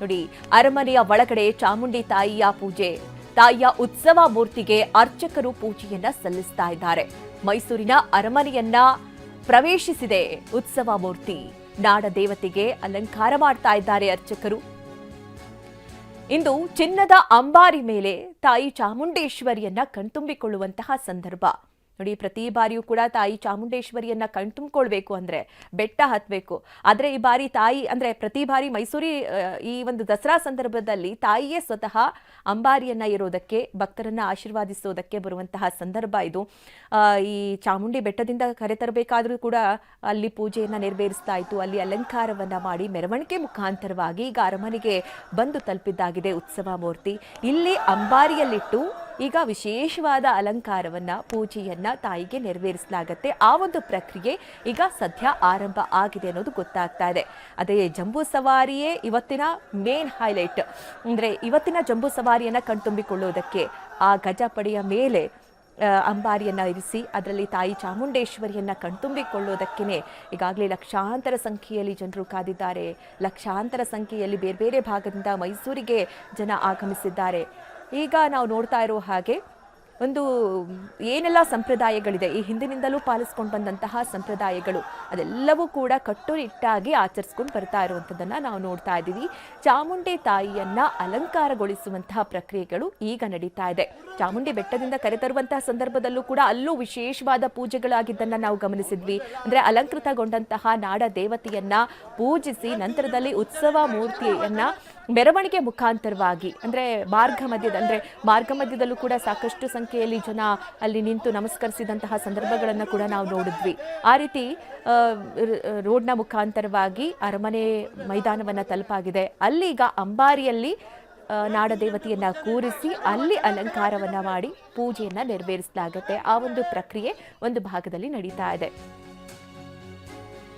ನೋಡಿ, ಅರಮನೆಯ ಒಳಗಡೆ ಚಾಮುಂಡಿ ತಾಯಿಯ ಪೂಜೆ. ತಾಯಿಯ ಉತ್ಸವ ಮೂರ್ತಿಗೆ ಅರ್ಚಕರು ಪೂಜೆಯನ್ನ ಸಲ್ಲಿಸ್ತಾ ಇದ್ದಾರೆ. ಮೈಸೂರಿನ ಅರಮನೆಯನ್ನ ಪ್ರವೇಶಿಸಿದೆ ಉತ್ಸವ ಮೂರ್ತಿ. ನಾಡ ದೇವತೆಗೆ ಅಲಂಕಾರ ಮಾಡ್ತಾ ಇದ್ದಾರೆ ಅರ್ಚಕರು. ಇಂದು ಚಿನ್ನದ ಅಂಬಾರಿ ಮೇಲೆ ತಾಯಿ ಚಾಮುಂಡೇಶ್ವರಿಯನ್ನ ಕಣ್ತುಂಬಿಕೊಳ್ಳುವಂತಹ ಸಂದರ್ಭ. ನೋಡಿ, ಪ್ರತಿ ಬಾರಿಯೂ ಕೂಡ ತಾಯಿ ಚಾಮುಂಡೇಶ್ವರಿಯನ್ನ ಕಣ್ತುಂಬಿಕೊಳ್ಬೇಕು ಅಂದ್ರೆ ಬೆಟ್ಟ ಹತ್ತಬೇಕು ಆದ್ರೆ ಈ ಬಾರಿ ತಾಯಿ, ಅಂದ್ರೆ ಪ್ರತಿ ಬಾರಿ ಮೈಸೂರಿ ಈ ಒಂದು ದಸರಾ ಸಂದರ್ಭದಲ್ಲಿ ತಾಯಿಯೇ ಸ್ವತಃ ಅಂಬಾರಿಯನ್ನ ಇರೋದಕ್ಕೆ, ಭಕ್ತರನ್ನ ಆಶೀರ್ವಾದಿಸೋದಕ್ಕೆ ಬರುವಂತಹ ಸಂದರ್ಭ ಇದು. ಈ ಚಾಮುಂಡಿ ಬೆಟ್ಟದಿಂದ ಕರೆತರಬೇಕಾದ್ರೂ ಕೂಡ ಅಲ್ಲಿ ಪೂಜೆಯನ್ನ ನೆರವೇರಿಸ್ತಾ ಇತ್ತು. ಅಲ್ಲಿ ಅಲಂಕಾರವನ್ನ ಮಾಡಿ ಮೆರವಣಿಗೆ ಮುಖಾಂತರವಾಗಿ ಈಗ ಅರಮನೆಗೆ ಬಂದು ತಲುಪಿದ್ದಾಗಿದೆ ಉತ್ಸವ ಮೂರ್ತಿ. ಇಲ್ಲಿ ಅಂಬಾರಿಯಲ್ಲಿಟ್ಟು ಈಗ ವಿಶೇಷವಾದ ಅಲಂಕಾರವನ್ನ ಪೂಜೆಯನ್ನ ತಾಯಿಗೆ ನೆರವೇರಿಸಲಾಗುತ್ತೆ. ಆ ಒಂದು ಪ್ರಕ್ರಿಯೆ ಈಗ ಸದ್ಯ ಆರಂಭ ಆಗಿದೆ ಅನ್ನೋದು ಗೊತ್ತಾಗ್ತಾ ಇದೆ. ಅದೇ ಜಂಬೂ ಸವಾರಿಯೇ ಇವತ್ತಿನ ಮೇನ್ ಹೈಲೈಟ್ ಅಂದ್ರೆ ಇವತ್ತಿನ ಜಂಬೂ ಸವಾರಿಯನ್ನ ಕಣ್ತುಂಬಿಕೊಳ್ಳುವುದಕ್ಕೆ ಆ ಗಜಪಡೆಯ ಮೇಲೆ ಅಂಬಾರಿಯನ್ನು ಇರಿಸಿ, ಅದರಲ್ಲಿ ತಾಯಿ ಚಾಮುಂಡೇಶ್ವರಿಯನ್ನ ಕಣ್ತುಂಬಿಕೊಳ್ಳೋದಕ್ಕೇನೆ ಈಗಾಗಲೇ ಲಕ್ಷಾಂತರ ಸಂಖ್ಯೆಯಲ್ಲಿ ಜನರು ಕಾದಿದ್ದಾರೆ. ಲಕ್ಷಾಂತರ ಸಂಖ್ಯೆಯಲ್ಲಿ ಬೇರೆ ಬೇರೆ ಭಾಗದಿಂದ ಮೈಸೂರಿಗೆ ಜನ ಆಗಮಿಸಿದ್ದಾರೆ. ಈಗ ನಾವು ನೋಡ್ತಾ ಇರೋ ಹಾಗೆ ಒಂದು ಏನೆಲ್ಲ ಸಂಪ್ರದಾಯಗಳಿದೆ, ಈ ಹಿಂದಿನಿಂದಲೂ ಪಾಲಿಸ್ಕೊಂಡು ಬಂದಂತಹ ಸಂಪ್ರದಾಯಗಳು, ಅದೆಲ್ಲವೂ ಕೂಡ ಕಟ್ಟುನಿಟ್ಟಾಗಿ ಆಚರಿಸ್ಕೊಂಡು ಬರ್ತಾ ಇರುವಂಥದ್ದನ್ನು ನಾವು ನೋಡ್ತಾ ಇದ್ದೀವಿ. ಚಾಮುಂಡಿ ತಾಯಿಯನ್ನು ಅಲಂಕಾರಗೊಳಿಸುವಂತಹ ಪ್ರಕ್ರಿಯೆಗಳು ಈಗ ನಡೀತಾ ಇದೆ. ಚಾಮುಂಡಿ ಬೆಟ್ಟದಿಂದ ಕರೆತರುವಂತಹ ಸಂದರ್ಭದಲ್ಲೂ ಕೂಡ ಅಲ್ಲೂ ವಿಶೇಷವಾದ ಪೂಜೆಗಳಾಗಿದ್ದನ್ನು ನಾವು ಗಮನಿಸಿದ್ವಿ. ಅಂದರೆ ಅಲಂಕೃತಗೊಂಡಂತಹ ನಾಡ ದೇವತೆಯನ್ನು ಪೂಜಿಸಿ ನಂತರದಲ್ಲಿ ಉತ್ಸವ ಮೂರ್ತಿಯನ್ನ ಮೆರವಣಿಗೆ ಮುಖಾಂತರವಾಗಿ, ಅಂದರೆ ಮಾರ್ಗ ಮಧ್ಯದ, ಅಂದರೆ ಮಾರ್ಗ ಮಧ್ಯದಲ್ಲೂ ಕೂಡ ಸಾಕಷ್ಟು ಸಂಖ್ಯೆಯಲ್ಲಿ ಜನ ಅಲ್ಲಿ ನಿಂತು ನಮಸ್ಕರಿಸಿದಂತಹ ಸಂದರ್ಭಗಳನ್ನು ಕೂಡ ನಾವು ನೋಡಿದ್ವಿ. ಆ ರೀತಿ ರೋಡ್ನ ಮುಖಾಂತರವಾಗಿ ಅರಮನೆ ಮೈದಾನವನ್ನು ತಲುಪಾಗಿದೆ. ಅಲ್ಲಿ ಈಗ ಅಂಬಾರಿಯಲ್ಲಿ ಆ, ನಾಡ ದೇವತೆಯನ್ನ ಕೂರಿಸಿ ಅಲ್ಲಿ ಅಲಂಕಾರವನ್ನ ಮಾಡಿ ಪೂಜೆಯನ್ನ ನೆರವೇರಿಸಲಾಗುತ್ತೆ. ಆ ಒಂದು ಪ್ರಕ್ರಿಯೆ ಒಂದು ಭಾಗದಲ್ಲಿ ನಡೀತಾ ಇದೆ.